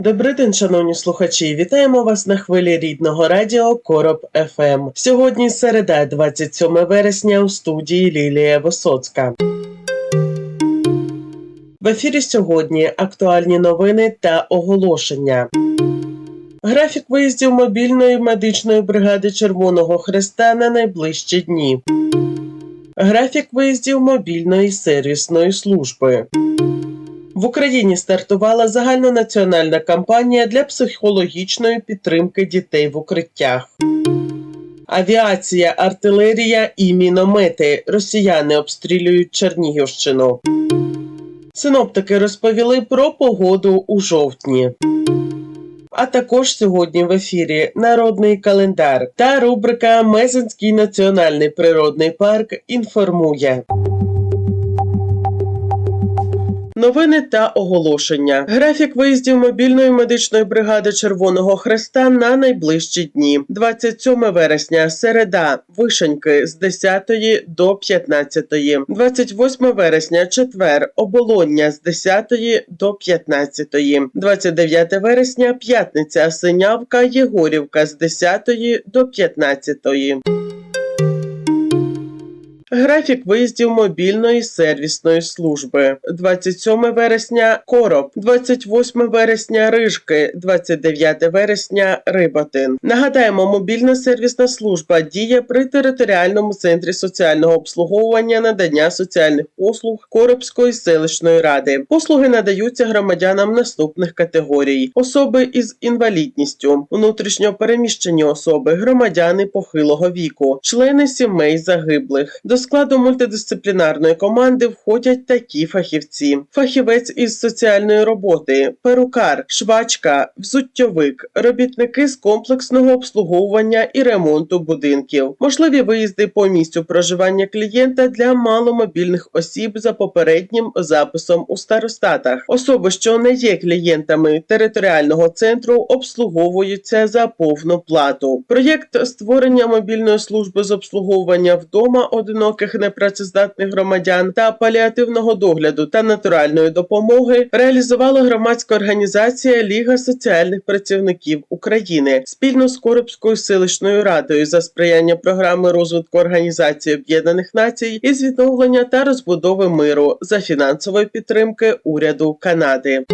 Добрий день, шановні слухачі. Вітаємо вас на хвилі рідного радіо Короб ФМ. Сьогодні середа, 27 вересня, у студії Лілія Висоцька. В ефірі сьогодні актуальні новини та оголошення. Графік виїздів мобільної медичної бригади Червоного Хреста на найближчі дні. Графік виїздів мобільної сервісної служби. В Україні стартувала загальнонаціональна кампанія для психологічної підтримки дітей в укриттях. Авіація, артилерія і міномети. Росіяни обстрілюють Чернігівщину. Синоптики розповіли про погоду у жовтні. А також сьогодні в ефірі Народний календар та рубрика Мезенський національний природний парк інформує. Новини та оголошення. Графік виїздів мобільної медичної бригади Червоного Хреста на найближчі дні. 27 вересня, середа, вишеньки з 10 до 15. 28 вересня, четвер, оболоння з 10 до 15. 29 вересня, п'ятниця, синявка, Єгорівка з 10 до 15. Графік виїздів мобільної сервісної служби 27 вересня Короб, 28 вересня Рижки, 29 вересня Рибатин. Нагадаємо, мобільна сервісна служба діє при територіальному центрі соціального обслуговування надання соціальних послуг Коробської селищної ради. Послуги надаються громадянам наступних категорій: особи із інвалідністю, внутрішньо переміщені особи, громадяни похилого віку, члени сімей загиблих. Складу мультидисциплінарної команди входять такі фахівці: фахівець із соціальної роботи, перукар, швачка, взуттєвик, робітники з комплексного обслуговування і ремонту будинків, можливі виїзди по місцю проживання клієнта для маломобільних осіб за попереднім записом у старостатах. Особи, що не є клієнтами територіального центру, обслуговуються за повну плату. Проєкт створення мобільної служби з обслуговування вдома одиноких непрацездатних громадян та паліативного догляду та натуральної допомоги реалізувала громадська організація Ліга соціальних працівників України спільно з Коробською селищною радою за сприяння програми розвитку Організації Об'єднаних Націй із відновлення та розбудови миру за фінансової підтримки уряду Канади.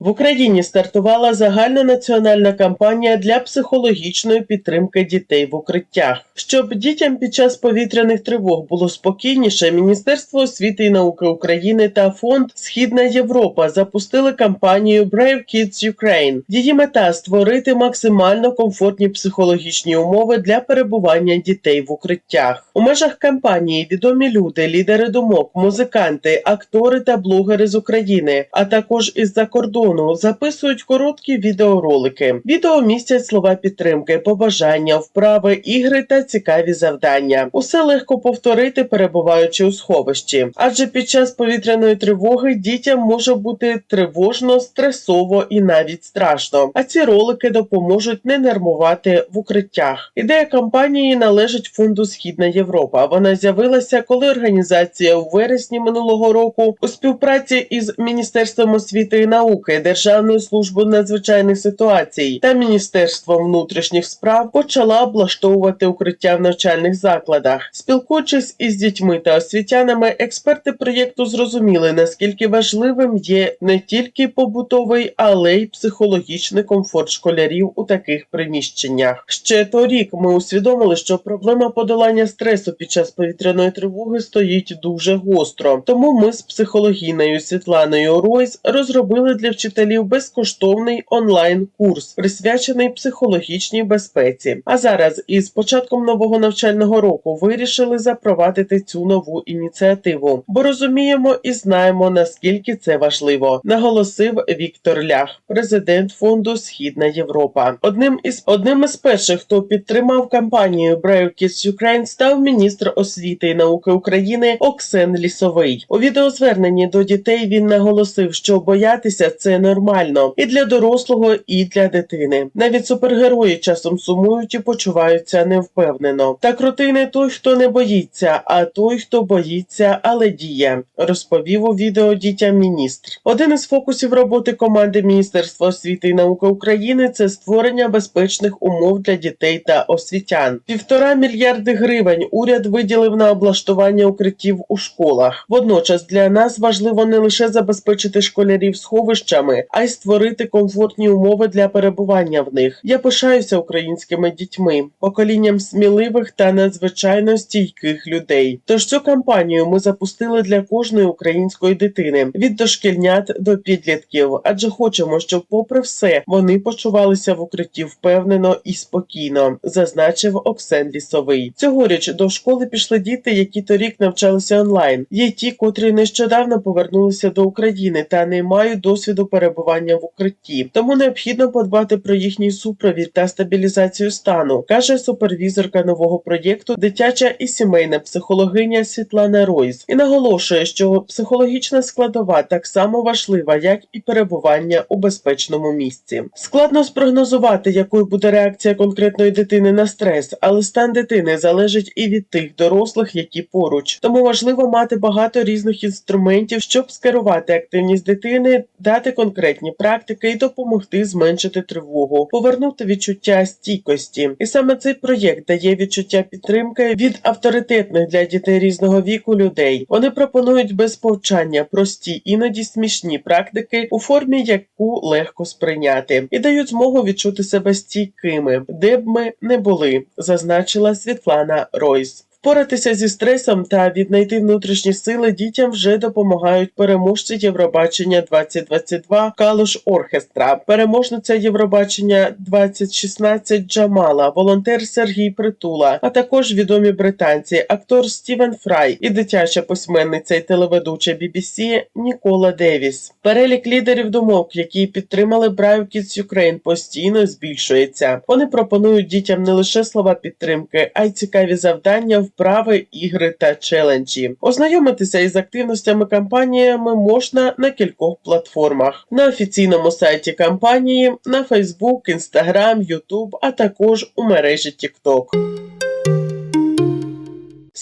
В Україні стартувала загальнонаціональна кампанія для психологічної підтримки дітей в укриттях. Щоб дітям під час повітряних тривог було спокійніше, Міністерство освіти і науки України та фонд Східна Європа запустили кампанію Brave Kids Ukraine. Її мета створити максимально комфортні психологічні умови для перебування дітей в укриттях. У межах кампанії відомі люди, лідери думок, музиканти, актори та блогери з України, а також із-за кордону записують короткі відеоролики. Відео містять слова підтримки, побажання, вправи, ігри та цікаві завдання. Усе легко повторити, перебуваючи у сховищі, адже під час повітряної тривоги дітям може бути тривожно, стресово і навіть страшно. А ці ролики допоможуть не нервувати в укриттях. Ідея кампанії належить фонду Східна Європа. Вона з'явилася, коли організація у вересні минулого року у співпраці із Міністерством освіти і науки. Державною службою надзвичайних ситуацій та Міністерством внутрішніх справ почала облаштовувати укриття в навчальних закладах. Спілкуючись із дітьми та освітянами, експерти проєкту зрозуміли, наскільки важливим є не тільки побутовий, але й психологічний комфорт школярів у таких приміщеннях. Ще торік ми усвідомили, що проблема подолання стресу під час повітряної тривоги стоїть дуже гостро. Тому ми з психологіною Світланою Ройс розробили для вчителів вчителів безкоштовний онлайн-курс, присвячений психологічній безпеці. А зараз, із початком нового навчального року, вирішили запровадити цю нову ініціативу, бо розуміємо і знаємо наскільки це важливо, наголосив Віктор Лях, президент фонду Східна Європа. Одним із одним із перших, хто підтримав кампанію Brave Kids Ukraine, став міністр освіти і науки України Оксен Лісовий. У відеозверненні до дітей він наголосив, що боятися це нормально і для дорослого, і для дитини. Навіть супергерої часом сумують і почуваються невпевнено. Та крутий не той, хто не боїться, а той, хто боїться, але діє, розповів у відео дітям міністр. Один із фокусів роботи команди Міністерства освіти і науки України це створення безпечних умов для дітей та освітян. Півтора мільярди гривень уряд виділив на облаштування укриттів у школах. Водночас для нас важливо не лише забезпечити школярів сховищами, а й створити комфортні умови для перебування в них. Я пишаюся українськими дітьми, поколінням сміливих та надзвичайно стійких людей. Тож цю кампанію ми запустили для кожної української дитини від дошкільнят до підлітків, адже хочемо, щоб, попри все, вони почувалися в укритті впевнено і спокійно, зазначив Оксен Лісовий. Цьогоріч до школи пішли діти, які торік навчалися онлайн. Є ті, котрі нещодавно повернулися до України та не мають досвіду перебування в укритті. Тому необхідно подбати про їхній супровід та стабілізацію стану, каже супервізорка нового проєкту, дитяча і сімейна психологиня Світлана Ройс, і наголошує, що психологічна складова так само важлива, як і перебування у безпечному місці. Складно спрогнозувати, якою буде реакція конкретної дитини на стрес, але стан дитини залежить і від тих дорослих, які поруч. Тому важливо мати багато різних інструментів, щоб скерувати активність дитини, дати конкретні практики і допомогти зменшити тривогу, повернути відчуття стійкості. І саме цей проєкт дає відчуття підтримки від авторитетних для дітей різного віку людей. Вони пропонують без повчання прості, іноді смішні практики у формі, яку легко сприйняти, і дають змогу відчути себе стійкими, де б ми не були, зазначила Світлана Ройс. Впоратися зі стресом та віднайти внутрішні сили дітям вже допомагають переможці Євробачення 2022 Калуш Оркестра, переможниця Євробачення 2016 Джамала, волонтер Сергій Притула, а також відомі британці, актор Стівен Фрай і дитяча письменниця і телеведуча BBC Нікола Девіс. Перелік лідерів думок, які підтримали Brave Kids Ukraine, постійно збільшується. Вони пропонують дітям не лише слова підтримки, а й цікаві завдання, вправи, ігри та челенджі. Ознайомитися із активностями кампаніями можна на кількох платформах: на офіційному сайті кампанії, на Facebook, Instagram, YouTube, а також у мережі TikTok.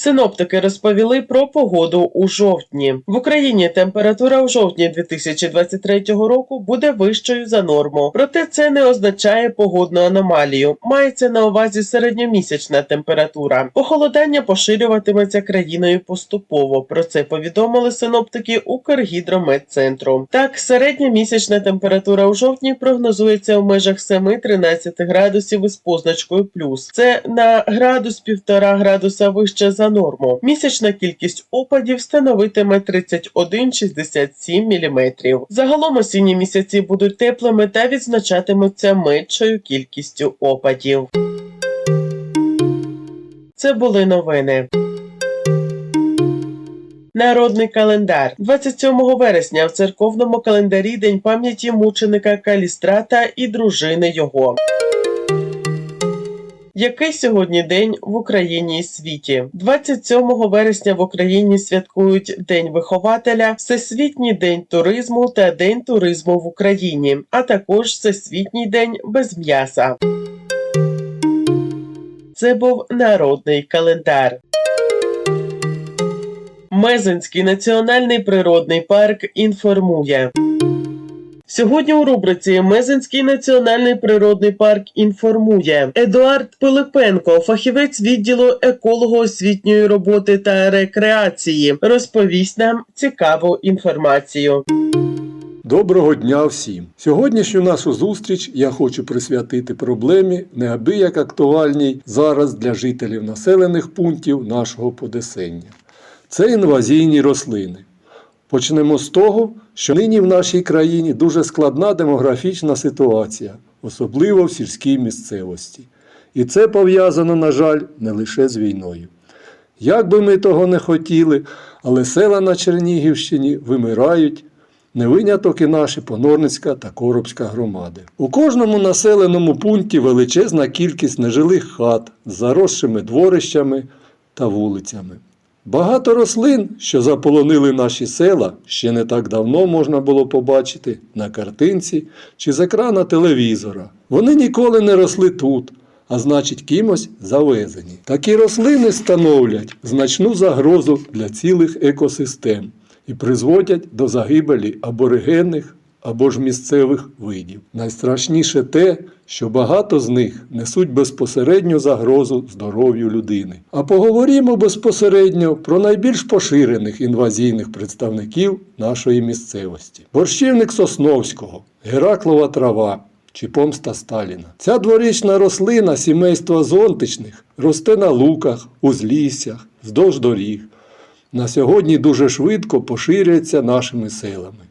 Синоптики розповіли про погоду у жовтні. В Україні температура у жовтні 2023 року буде вищою за норму. Проте це не означає погодну аномалію. Мається на увазі середньомісячна температура. Похолодання поширюватиметься країною поступово. Про це повідомили синоптики Укргідрометцентру. Так, середня місячна температура у жовтні прогнозується в межах 7-13 градусів із позначкою плюс. Це на градус півтора градуса вище за норму. Місячна кількість опадів становитиме 31,67 мм. Загалом осінні місяці будуть теплими та відзначатимуться меншою кількістю опадів. Це були новини. Народний календар 27 вересня в церковному календарі День пам'яті мученика Калістрата і дружини його. Який сьогодні день в Україні і світі? 27 вересня в Україні святкують День вихователя, Всесвітній день туризму та День туризму в Україні, а також Всесвітній день без м'яса. Це був народний календар. Мезенський національний природний парк інформує. Сьогодні у рубриці Мезенський національний природний парк інформує Едуард Пилипенко, фахівець відділу еколого-освітньої роботи та рекреації, розповість нам цікаву інформацію. Доброго дня всім! Сьогоднішню нашу зустріч я хочу присвятити проблемі неабияк актуальній зараз для жителів населених пунктів нашого Подесення. Це інвазійні рослини. Почнемо з того, що нині в нашій країні дуже складна демографічна ситуація, особливо в сільській місцевості. І це пов'язано, на жаль, не лише з війною. Як би ми того не хотіли, але села на Чернігівщині вимирають, не виняток і наші Понорницька та Коробська громади. У кожному населеному пункті величезна кількість нежилих хат з заросшими дворищами та вулицями. Багато рослин, що заполонили наші села, ще не так давно можна було побачити на картинці чи з екрана телевізора. Вони ніколи не росли тут, а значить кимось завезені. Такі рослини становлять значну загрозу для цілих екосистем і призводять до загибелі аборигенних або ж місцевих видів. Найстрашніше те, що багато з них несуть безпосередню загрозу здоров'ю людини. А поговоримо безпосередньо про найбільш поширених інвазійних представників нашої місцевості: борщівник Сосновського, Гераклова трава. Чи помста Сталіна. Ця дворічна рослина сімейства зонтичних росте на луках, узліссях, вздовж доріг. На сьогодні дуже швидко поширюється нашими селами.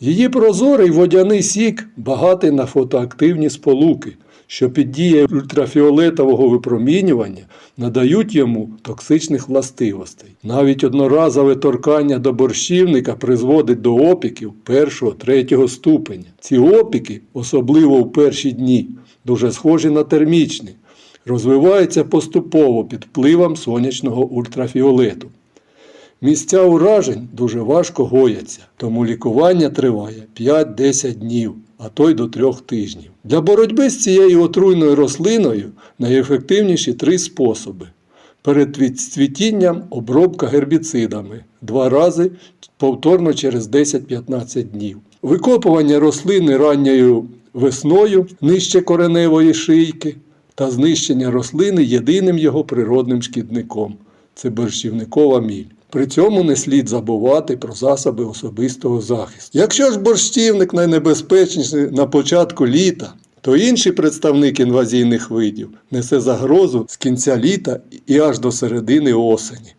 Її прозорий водяний сік багатий на фотоактивні сполуки, що під дією ультрафіолетового випромінювання надають йому токсичних властивостей. Навіть одноразове торкання до борщівника призводить до опіків першого, третього ступеня. Ці опіки, особливо у перші дні, дуже схожі на термічні, розвиваються поступово під впливом сонячного ультрафіолету. Місця уражень дуже важко гояться, тому лікування триває 5-10 днів, а то й до 3 тижнів. Для боротьби з цією отруйною рослиною найефективніші три способи. Перед цвітінням обробка гербіцидами два рази повторно через 10-15 днів. Викопування рослини ранньою весною нижче кореневої шийки та знищення рослини єдиним його природним шкідником це борщівникова міль. При цьому не слід забувати про засоби особистого захисту. Якщо ж борщівник найнебезпечніший на початку літа, то інший представник інвазійних видів несе загрозу з кінця літа і аж до середини осені.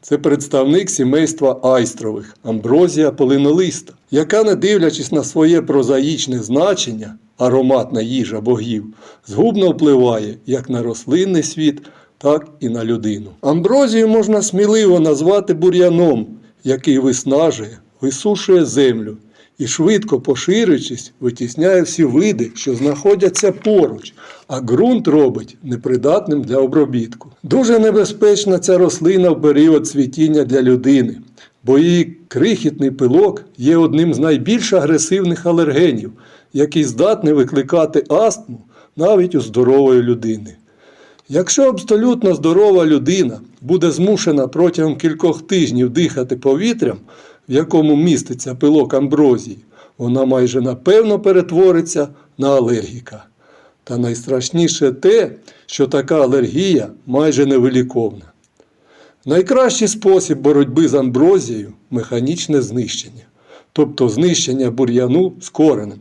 Це представник сімейства айстрових амброзія полинолиста, яка, не дивлячись на своє прозаїчне значення, ароматна їжа богів, згубно впливає як на рослинний світ, так і на людину. Амброзію можна сміливо назвати бур'яном, який виснажує, висушує землю і, швидко поширюючись, витісняє всі види, що знаходяться поруч, а ґрунт робить непридатним для обробітку. Дуже небезпечна ця рослина в період цвітіння для людини, бо її крихітний пилок є одним з найбільш агресивних алергенів, який здатний викликати астму навіть у здорової людини. Якщо абсолютно здорова людина буде змушена протягом кількох тижнів дихати повітрям, в якому міститься пилок амброзії, вона майже напевно перетвориться на алергіка. Та найстрашніше те, що така алергія майже невиліковна. Найкращий спосіб боротьби з амброзією механічне знищення, тобто знищення бур'яну з коренем.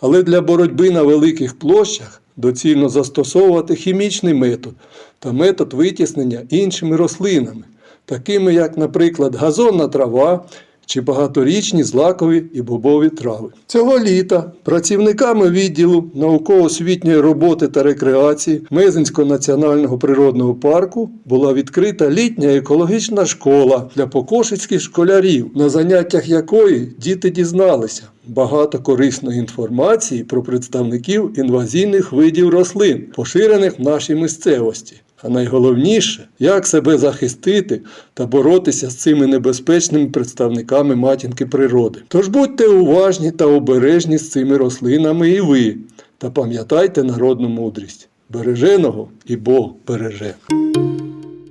Але для боротьби на великих площах доцільно застосовувати хімічний метод та метод витіснення іншими рослинами, такими як, наприклад, газонна трава чи багаторічні злакові і бобові трави. Цього літа працівниками відділу науково-освітньої роботи та рекреації Мезенського національного природного парку була відкрита літня екологічна школа для покошицьких школярів, на заняттях якої діти дізналися багато корисної інформації про представників інвазійних видів рослин, поширених в нашій місцевості. А найголовніше, як себе захистити та боротися з цими небезпечними представниками матінки природи. Тож будьте уважні та обережні з цими рослинами і ви, та пам'ятайте народну мудрість. Береженого і Бог береже.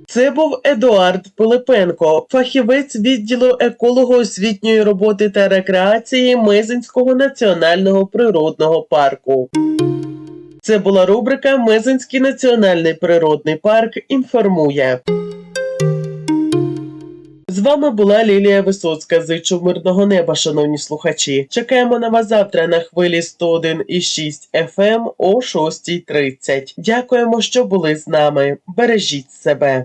Це був Едуард Пилипенко, фахівець відділу еколого-освітньої роботи та рекреації Мезенського національного природного парку. Це була рубрика Мезенський національний природний парк інформує. З вами була Лілія Висоцька. Зичу мирного неба, шановні слухачі. Чекаємо на вас завтра на хвилі 101,6 FM о 6.30. Дякуємо, що були з нами. Бережіть себе.